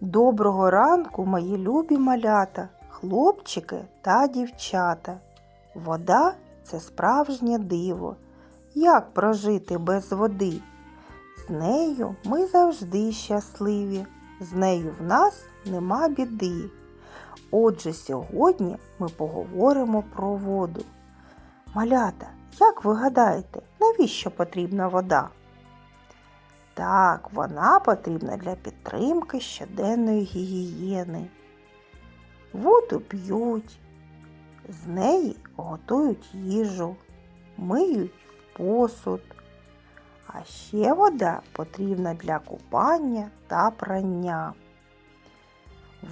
Доброго ранку, мої любі малята, хлопчики та дівчата. Вода це справжнє диво. Як прожити без води? З нею ми завжди щасливі, з нею в нас нема біди. Отже, сьогодні ми поговоримо про воду. Малята, як ви гадаєте, навіщо потрібна вода? Так, вона потрібна для підтримки щоденної гігієни. Воду п'ють, з неї готують їжу, миють посуд. А ще вода потрібна для купання та прання.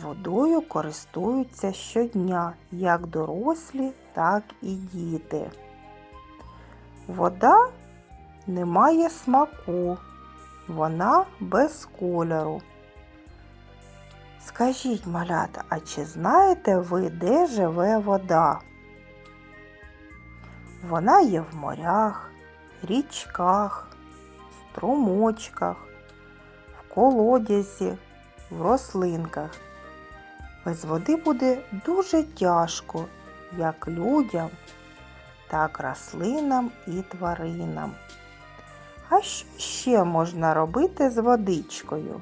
Водою користуються щодня як дорослі, так і діти. Вода не має смаку, вона без кольору. Скажіть, малята, а чи знаєте ви, де живе вода? Вона є в морях, річках, струмочках, в колодязі, в рослинках. Без води буде дуже тяжко як людям, так рослинам і тваринам. А що ще можна робити з водичкою?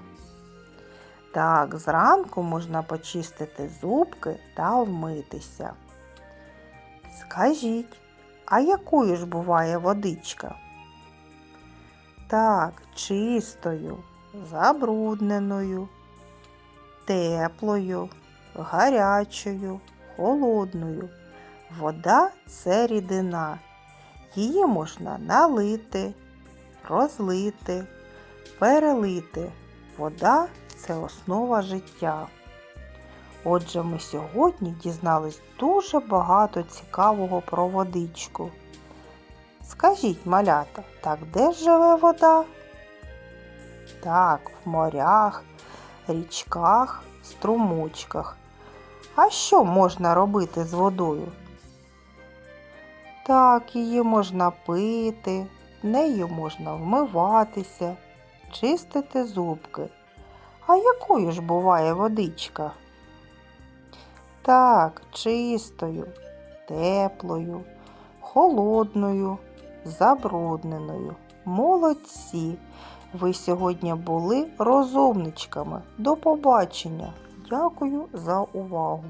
Так, зранку можна почистити зубки та вмитися. Скажіть, а якою ж буває водичка? Так, чистою, забрудненою, теплою, гарячою, холодною. Вода це рідина. Її можна налити, розлити, перелити. Вода це основа життя. Отже, ми сьогодні дізнались дуже багато цікавого про водичку. Скажіть, малята, так де ж живе вода? Так, в морях, річках, струмочках. А що можна робити з водою? Так, її можна пити, нею можна вмиватися, чистити зубки. А якою ж буває водичка? Так, чистою, теплою, холодною, забрудненою. Молодці! Ви сьогодні були розумничками. До побачення! Дякую за увагу!